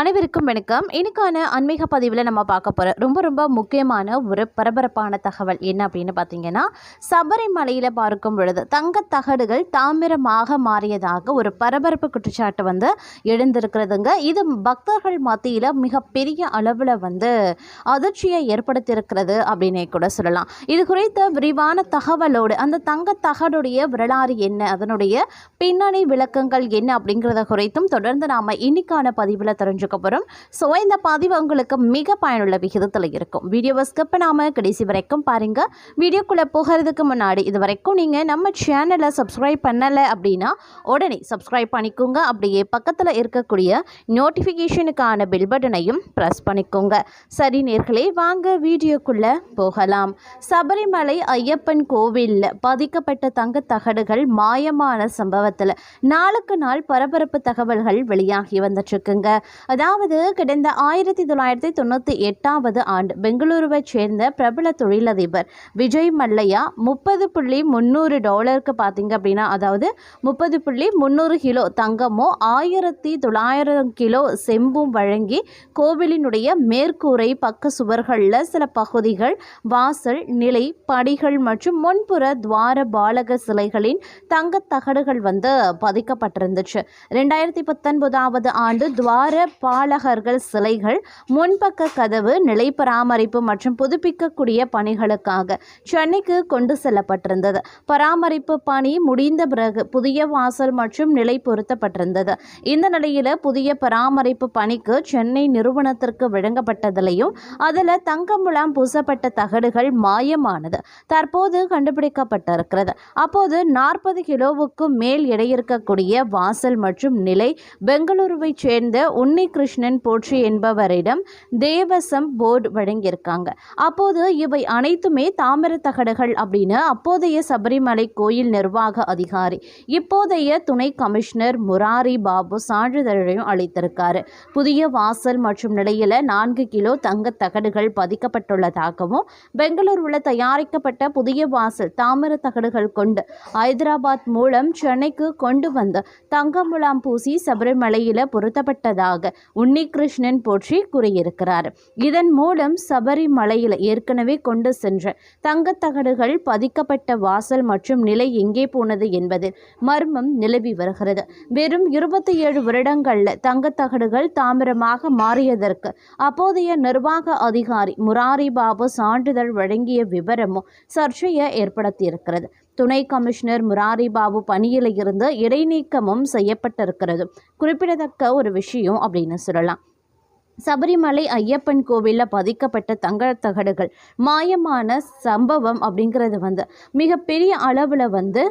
அனைவருக்கும் வணக்கம். இன்னைக்கான ஆன்மீக பதிவில் நம்ம பார்க்க போகிற ரொம்ப ரொம்ப முக்கியமான ஒரு பரபரப்பான தகவல் என்ன அப்படின்னு பார்த்தீங்கன்னா சபரிமலையில் பார்க்கும் பொழுது தங்க தகடுகள் தாமிரமாக மாறியதாக ஒரு பரபரப்பு குற்றச்சாட்டு வந்து எழுந்திருக்கிறதுங்க. இது பக்தர்கள் மத்தியில் மிகப்பெரிய அளவில் வந்து அதிர்ச்சியை ஏற்படுத்தியிருக்கிறது அப்படின்னே கூட சொல்லலாம். இது குறித்த விரிவான தகவலோடு அந்த தங்கத் தகடுடைய வரலாறு என்ன அதனுடைய பின்னணி விளக்கங்கள் என்ன அப்படிங்கிறத குறித்தும் தொடர்ந்து நாம் இன்னைக்கான பதிவில் தெரிஞ்சுக்கணும். போகிறோம் ஸோ இந்த பதிவு உங்களுக்கு மிக பயனுள்ள விகிதத்தில் இருக்கும். வீடியோவை ஸ்கிப் பண்ணாமல் கடைசி வரைக்கும் பாருங்கள் வீடியோக்குள்ளே போகிறதுக்கு முன்னாடி இது வரைக்கும் நீங்கள் நம்ம சேனலை சப்ஸ்கிரைப் பண்ணலை அப்படின்னா உடனே சப்ஸ்கிரைப் பண்ணிக்கோங்க. அப்படியே பக்கத்தில் இருக்கக்கூடிய நோட்டிஃபிகேஷனுக்கான பில் பட்டனையும் ப்ரெஸ் பண்ணிக்கோங்க. சரி நேர்களே வாங்க வீடியோக்குள்ளே போகலாம். சபரிமலை ஐயப்பன் கோவிலில் பதிக்கப்பட்ட தங்க தகடுகள் மாயமான சம்பவத்தில் நாளுக்கு நாள் பரபரப்பு தகவல்கள் வெளியாகி வந்துட்டுருக்குங்க அதாவது கடந்த ஆயிரத்தி தொள்ளாயிரத்தி தொண்ணூற்றி எட்டாவது ஆண்டு பெங்களூருவைச் சேர்ந்த பிரபல தொழிலதிபர் விஜய் மல்லையா முப்பது புள்ளி முந்நூறு டாலருக்கு பார்த்தீங்க அப்படின்னா அதாவது முப்பது புள்ளி முந்நூறு கிலோ தங்கமும் ஆயிரத்தி தொள்ளாயிரம் கிலோ செம்பும் வழங்கி கோவிலினுடைய மேற்கூரை பக்க சுவர்களில் சில பகுதிகள் வாசல் நிலை படிகள் மற்றும் முன்புற துவார பாலக சிலைகளின் தங்க தகடுகள் வந்து பதிக்கப்பட்டிருந்துச்சு. ரெண்டாயிரத்தி பத்தொன்பதாவது ஆண்டு துவார பாலகர்கள் சிலைகள் முன்பக்க கதவு நிலை பராமரிப்பு மற்றும் புதுப்பிக்கக்கூடிய பணிகளுக்காக சென்னைக்கு கொண்டு செல்லப்பட்டிருந்தது. பராமரிப்பு பணி முடிந்த பிறகு புதிய வாசல் மற்றும் நிலை பொருத்தப்பட்டிருந்தது. இந்த நிலையில் புதிய பராமரிப்பு பணிக்கு சென்னை நிறுவனத்திற்கு வழங்கப்பட்டதிலையும் அதில் தங்கம் முலாம் பூசப்பட்ட தகடுகள் மாயமானது தற்போது கண்டுபிடிக்கப்பட்டிருக்கிறது. அப்போது நாற்பது கிலோவுக்கும் மேல் எடை இருக்கக்கூடிய வாசல் மற்றும் நிலை பெங்களூருவைச் சேர்ந்த உன்னி கிருஷ்ணன் போற்றி என்பவரிடம் தேவசம் போர்டு வழங்கியிருக்காங்க. அப்போது இவை அனைத்துமே தாமிர தகடுகள் அப்படின்னு அப்போதைய சபரிமலை கோயில் நிர்வாக அதிகாரி இப்போதைய துணை கமிஷனர் முராரி பாபு சான்றிதழையும் அளித்திருக்காரு. புதிய வாசல் மற்றும் நிலையில நான்கு கிலோ தங்கத் தகடுகள் பதிக்கப்பட்டுள்ளதாகவும் பெங்களூருவில் தயாரிக்கப்பட்ட புதிய வாசல் தாமிர தகடுகள் கொண்டு ஹைதராபாத் மூலம் சென்னைக்கு கொண்டு வந்து தங்கமுலாம் பூசி சபரிமலையில் பொருத்தப்பட்டதாக உன்னிகிருஷ்ணன் போற்றி கூறியிருக்கிறார். இதன் மூலம் சபரிமலையில் ஏற்கனவே கொண்டு சென்ற தங்கத்தகடுகள் பதிக்கப்பட்ட வாசல் மற்றும் நிலை எங்கே போனது என்பது மர்மம் நிலவி வருகிறது. வெறும் இருபத்தி ஏழு வருடங்களில் தங்கத்தகடுகள் தாமிரமாக மாறியதற்கு அப்போதைய நிர்வாக அதிகாரி முராரி பாபு சான்றிதழ் வழங்கிய விவரமும் சர்ச்சையை ஏற்படுத்தியிருக்கிறது. துணை கமிஷனர் முராரி பாபு பணியில் இருந்து இடைநீக்கமும் செய்யப்பட்டிருக்கிறது. குறிப்பிடத்தக்க ஒரு விஷயம் அப்படின்னு சொல்லலாம். சபரிமலை ஐயப்பன் கோவிலில் பதிக்கப்பட்ட தங்க தகடுகள் மாயமான சம்பவம் அப்படிங்கிறது வந்து மிகப்பெரிய அளவில் வந்து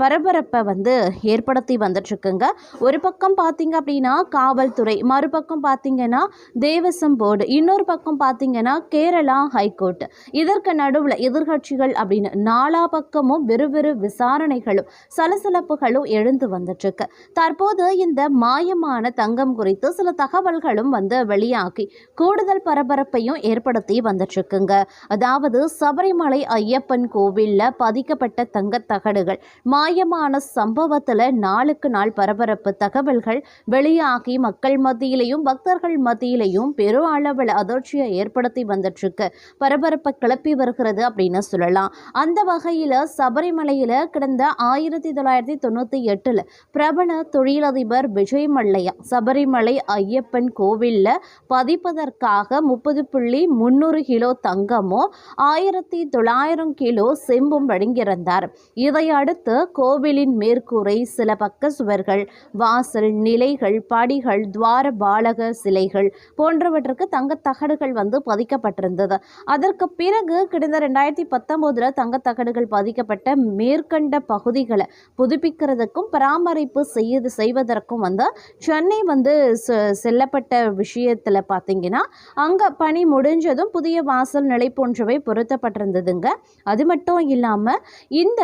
பரபரப்பை வந்து ஏற்படுத்தி வந்துட்டுருக்குங்க. ஒரு பக்கம் பார்த்திங்க அப்படின்னா காவல்துறை மறுபக்கம் பார்த்திங்கன்னா தேவசம் போர்டு இன்னொரு பக்கம் பார்த்திங்கன்னா கேரளா ஹைகோர்ட். இதற்கு நடுவில் எதிர்கட்சிகள் அப்படின்னு நாலா பக்கமும் விறுவிறு விசாரணைகளும் சலசலப்புகளும் எழுந்து வந்துட்டுருக்கு. தற்போது இந்த மாயமான தங்கம் குறித்து சில தகவல்களும் வந்து வெளியாகி கூடுதல் பரபரப்பையும் ஏற்படுத்தி வந்துட்டுருக்குங்க. அதாவது சபரிமலை ஐயப்பன் கோவிலில் பதிக்கப்பட்ட தங்கத்தகடுகள் மாயமான சம்பவத்தில் நாளுக்கு நாள் பரபரப்பு தகவல்கள் வெளியாகி மக்கள் மத்தியிலையும் பக்தர்கள் மத்தியிலையும் பெரும் அளவில் அதிர்ச்சியை ஏற்படுத்தி வந்துட்டுருக்கு. பரபரப்பை கிளப்பி வருகிறது அப்படின்னு சொல்லலாம். அந்த வகையில் சபரிமலையில் கிடந்த ஆயிரத்தி தொள்ளாயிரத்தி தொண்ணூற்றி எட்டில் பிரபல தொழிலதிபர் விஜய் மல்லையா சபரிமலை ஐயப்பன் கோவில் கோவிலில் பதிப்பதற்காக முப்பது புள்ளி முந்நூறு கிலோ தங்கமும் ஆயிரத்தி தொள்ளாயிரம் கிலோ செம்பும் வழங்கியிருந்தார். இதையடுத்து கோவிலின் மேற்கூரை சில பக்க சுவர்கள் வாசல் நிலைகள் படிகள் துவார பாலக சிலைகள் போன்றவற்றுக்கு தங்க தகடுகள் வந்து பதிக்கப்பட்டிருந்தது. அதற்கு பிறகு கிடந்த ரெண்டாயிரத்தி பத்தொம்போதில் தங்கத் தகடுகள் பதிக்கப்பட்ட மேற்கண்ட பகுதிகளை புதுப்பிக்கிறதுக்கும் பராமரிப்பு செய்ய செய்வதற்கும் வந்து சென்னை வந்து செ- செல்லப்பட்ட விஷயத்தில் பார்த்தீங்கன்னா அங்கே பணி முடிஞ்சதும் புதிய வாசல் நிலை போன்றவை பொருத்தப்பட்டிருந்ததுங்க. அது மட்டும் இல்லாமல் இந்த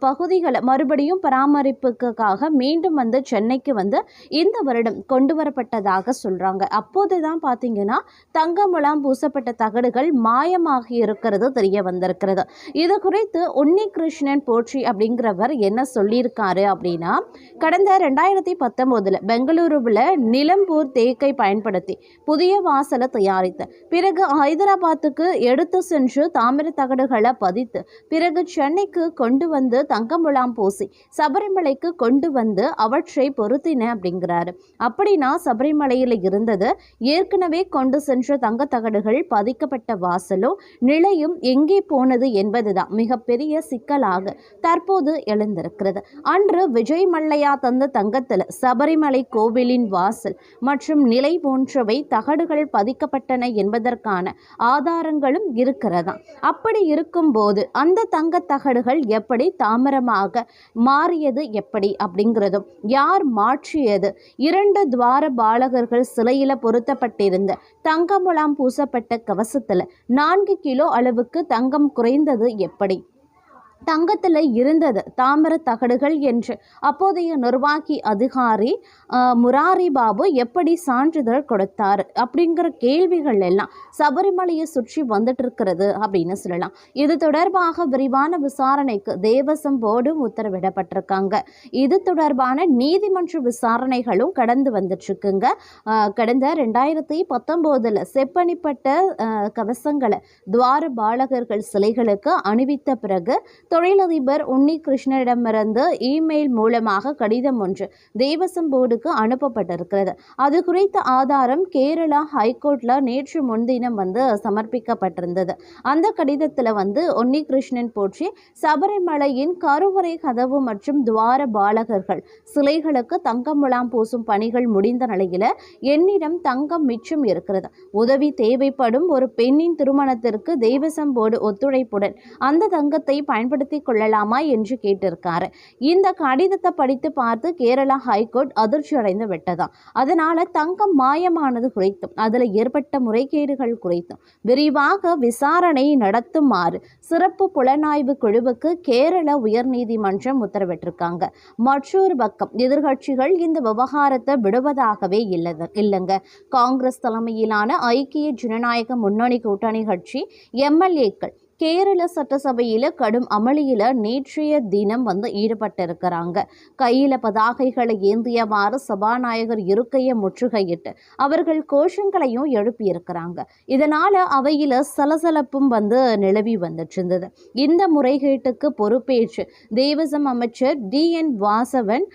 பகுதிகளை மறுபடியும் பராமரிப்புக்காக மீண்டும் வந்து சென்னைக்கு வந்து இந்த வருடம் கொண்டு வரப்பட்டதாக சொல்கிறாங்க அப்போது தான் பார்த்தீங்கன்னா தங்கமுலாம் பூசப்பட்ட தகடுகள் மாயமாகி இருக்கிறது தெரிய வந்திருக்கிறது. இது குறித்து உன்னி கிருஷ்ணன் போற்றி அப்படிங்கிறவர் என்ன சொல்லியிருக்காரு அப்படின்னா கடந்த ரெண்டாயிரத்தி பத்தொம்போதில் பெங்களூருவில் நிலம்பூர் தேக்கை பயன்படுத்தி புதிய வாசலை தயாரித்து பிறகு ஹைதராபாத்துக்கு எடுத்து சென்று தாமிர தகடுகளை பதித்து பிறகு சென்னைக்கு கொண்டு வந்து தங்கமுலாம் பூசி சபரிமலைக்கு கொண்டு வந்து அவற்றை பொருத்தின அப்படிங்கிறாரு. அப்படின்னா சபரிமலையில் இருந்தது ஏற்கனவே கொண்டு சென்ற தங்க தகடுகள் பதிக்கப்பட்ட வாசலும் நிலையும் எங்கே போனது என்பதுதான் மிகப்பெரிய சிக்கலாக தற்போது எழுந்திருக்கிறது. அன்று விஜய் மல்லையா தந்த தங்கத்தில் சபரிமலை கோவிலின் வாசல் மற்றும் நிலை போன்றவை தகடுகள் பதிக்கப்பட்டன என்பதற்கான ஆதாரங்களும் இருக்கிறதா? அப்படி இருக்கும்போது அந்த தங்க தகடுகள் எப்படி தாமரமாக மாறியது எப்படி அப்படிங்கிறதும் யார் மாற்றியது? இரண்டு துவார பாலகர்கள் சிலையில பொருத்தப்பட்டிருந்த தங்கமுலாம் பூசப்பட்ட கவசத்துல நான்கு கிலோ அளவுக்கு தங்கம் குறைந்தது எப்படி? தங்கத்தில் இருந்தது. தாமிர தகடுகள் என்று. அப்போதைய நிர்வாகி அதிகாரி முராரி பாபு எப்படி சான்றிதழ் கொடுத்தார்? அப்படிங்கிற கேள்விகள் எல்லாம் சபரிமலையை சுற்றி வந்துட்டு இருக்கிறது அப்படின்னு சொல்லலாம். இது தொடர்பாக விரிவான விசாரணைக்கு தேவசம் போர்டும் உத்தரவிடப்பட்டிருக்காங்க. இது தொடர்பான நீதிமன்ற விசாரணைகளும் கடந்து வந்துட்டுருக்குங்க. கடந்த ரெண்டாயிரத்தி பத்தொம்போதில் செப்பனிப்பட்ட கவசங்களை துவார பாலகர்கள் சிலைகளுக்கு அணிவித்த பிறகு தொழிலதிபர் உன்னி கிருஷ்ணனிடமிருந்து இமெயில் மூலமாக கடிதம் ஒன்று தேவசம் போர்டுக்கு அனுப்பப்பட்டிருக்கிறது. அது குறித்த ஆதாரம் கேரளா ஹைகோர்ட்ல நேற்று முன்தினம் வந்து சமர்ப்பிக்கப்பட்டிருந்தது. அந்த கடிதத்தில் வந்து உன்னிகிருஷ்ணன் போற்றி சபரிமலையின் கருவறை கதவு மற்றும் துவார பாலகர்கள் சிலைகளுக்கு தங்கம் முலாம் பூசும் பணிகள் முடிந்த நிலையில் என்னிடம் தங்கம் மிச்சம் இருக்கிறது. உதவி தேவைப்படும் ஒரு பெண்ணின் திருமணத்திற்கு தேவசம் போர்டு ஒத்துழைப்புடன் அந்த தங்கத்தை பயன்படுத்தி கொள்ளலாமா என்று கேட்டிருக்காரு. இந்த கடிதத்தை படித்து பார்த்து கேரளா ஹைகோர்ட் அதிர்ச்சி அடைந்து விட்டதாம் அதனால தங்கம் மாயமானது குறித்தும் அதில் ஏற்பட்ட முறைகேடுகள் குறித்தும் விரிவாக விசாரணை நடத்துமாறு சிறப்பு புலனாய்வு குழுவுக்கு கேரள உயர்நீதிமன்றம் உத்தரவிட்டிருக்காங்க. மற்றொரு பக்கம் எதிர்கட்சிகள் இந்த விவகாரத்தை விடுவதாகவே இல்லது இல்லைங்க. காங்கிரஸ் தலைமையிலான ஐக்கிய ஜனநாயக முன்னணி கூட்டணி கட்சி எம்எல்ஏக்கள் கேரள சட்டசபையில் கடும் அமளியில் நேற்றைய தினம் வந்து ஈடுபட்டிருக்கிறாங்க. கையில் பதாகைகளை ஏந்தியவாறு சபாநாயகர் இருக்கையை முற்றுகையிட்டு அவர்கள் கோஷங்களையும் எழுப்பியிருக்கிறாங்க. இதனால் அவையில் சலசலப்பும் வந்து நிலவி வந்துட்டு இருந்தது இந்த முறைகேட்டுக்கு பொறுப்பேற்று தேவசம் அமைச்சர் டி. என். வாசவன்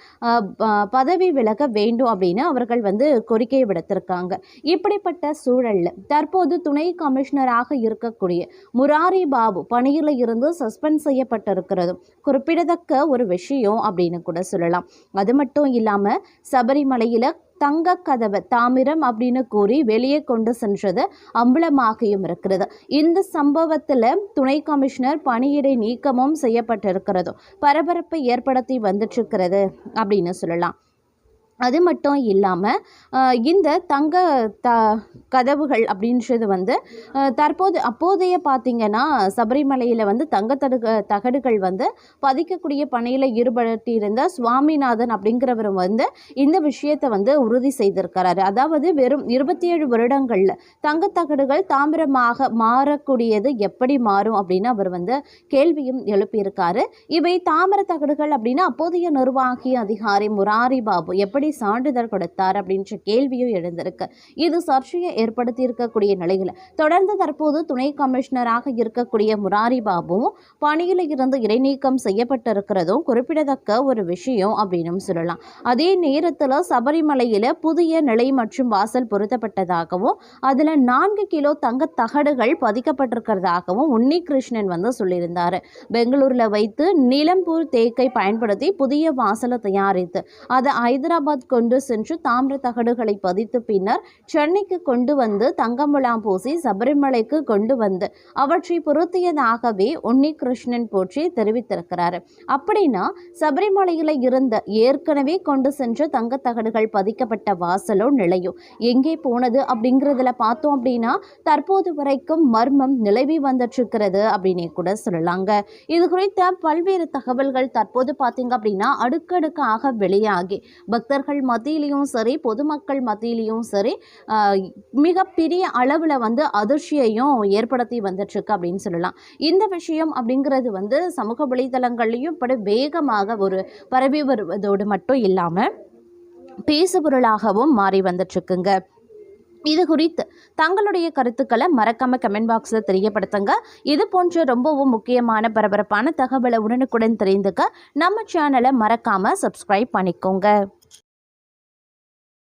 ப- பதவி விலக வேண்டும் அப்படின்னு அவர்கள் வந்து கோரிக்கை விடுத்திருக்காங்க. இப்படிப்பட்ட சூழல்ல தற்போது துணை கமிஷனராக இருக்கக்கூடிய முராரி பாபு பணியில் இருந்து சஸ்பெண்ட் செய்யப்பட்டிருக்கிறது. குறிப்பிடத்தக்க ஒரு விஷயம் அப்படின்னு கூட சொல்லலாம். அது மட்டும் இல்லாமல் சபரிமலையில் தங்க கதவை தாமிரம் அப்படின்னு கூறி வெளியே கொண்டு சென்றது அம்பலமாகியும் இருக்கிறது. இந்த சம்பவத்தில் துணை கமிஷனர் பணியிடை நீக்கமும் செய்யப்பட்டிருக்கிறதும் பரபரப்பை ஏற்படுத்தி வந்துட்டு இருக்கிறது அப்படின்னு சொல்லலாம். அது மட்டும் இல்லாமல் இந்த தங்க த கதவுகள் அப்படின்றது வந்து தற்போது அப்போதைய பார்த்திங்கன்னா சபரிமலையில் வந்து தங்க தடுக தகடுகள் வந்து பதிக்கக்கூடிய பணியில் ஈடுபட்டிருந்த சுவாமிநாதன் அப்படிங்கிறவர் வந்து இந்த விஷயத்தை வந்து உறுதி செய்திருக்கிறாரு. அதாவது வெறும் இருபத்தி ஏழு வருடங்களில் தங்கத்தகடுகள் தாமிரமாக மாறக்கூடியது எப்படி மாறும் அப்படின்னு அவர் வந்து கேள்வியும் எழுப்பியிருக்காரு. இவை தாமிர தகடுகள் அப்படின்னா அப்போதைய நிர்வாகி அதிகாரி முராரி பாபு எப்படி எப்படி சான்றிதழ் கொடுத்தார் அப்படின்ற கேள்வியும் எழுந்திருக்கு. இது சர்ச்சையை ஏற்படுத்தி இருக்கக்கூடிய நிலையில் தொடர்ந்து தற்போது துணை கமிஷனராக இருக்கக்கூடிய முராரி பாபுவும் பணியில் இருந்து இடைநீக்கம் செய்யப்பட்டிருக்கிறதும் குறிப்பிடத்தக்க ஒரு விஷயம் அப்படின்னு சொல்லலாம். அதே நேரத்தில் சபரிமலையில் புதிய நிலை மற்றும் வாசல் பொருத்தப்பட்டதாகவும் அதில் நான்கு கிலோ தங்க தகடுகள் பதிக்கப்பட்டிருக்கிறதாகவும் உன்னி கிருஷ்ணன் வந்து சொல்லியிருந்தார். பெங்களூரில் வைத்து நிலம்பூர் தேக்கை பயன்படுத்தி புதிய வாசலை தயாரித்து அதை ஹைதராபாத் ஹைதராபாத் கொண்டு சென்று தாமிர தகடுகளை பதித்து பின்னர் சென்னைக்கு கொண்டு வந்து தங்கமுலாம் பூசி சபரிமலைக்கு கொண்டு வந்து அவற்றை பொருத்தியதாகவே உன்னிகிருஷ்ணன் போற்றி தெரிவித்திருக்கிறார். அப்படின்னா சபரிமலையில் இருந்த ஏற்கனவே கொண்டு சென்ற தங்கத்தகடுகள் பதிக்கப்பட்ட வாசலோ நிலையோ எங்கே போனது அப்படிங்கிறதுல பார்த்தோம் அப்படின்னா தற்போது வரைக்கும் மர்மம் நிலவி வந்துட்டுருக்கிறது அப்படின்னே கூட சொல்லலாங்க. இது குறித்த பல்வேறு தகவல்கள் தற்போது பார்த்தீங்க அப்படின்னா அடுக்கடுக்காக வெளியாகி பக்தர்கள் மத்தியிலையும் சரி பொதுமக்கள் மத்தியிலையும் சரி மிகப்பெரிய அளவில் வந்து அதிர்ச்சியையும் ஏற்படுத்தி வந்துட்டுருக்கு அப்படின்னு சொல்லலாம். இந்த விஷயம் அப்படிங்கிறது வந்து சமூக வலைதளங்கள்லையும் இப்படி வேகமாக ஒரு பரவி வருவதோடு மட்டும் இல்லாமல் பேசுபொருளாகவும் மாறி வந்துட்டுருக்குங்க. இது குறித்து தங்களுடைய கருத்துக்களை மறக்காம கமெண்ட் பாக்ஸில் தெரியப்படுத்துங்க. இது போன்ற ரொம்பவும் முக்கியமான பரபரப்பான தகவலை உடனுக்குடன் தெரிந்துக்க நம்ம சேனலை மறக்காமல் சப்ஸ்கிரைப் பண்ணிக்கோங்க.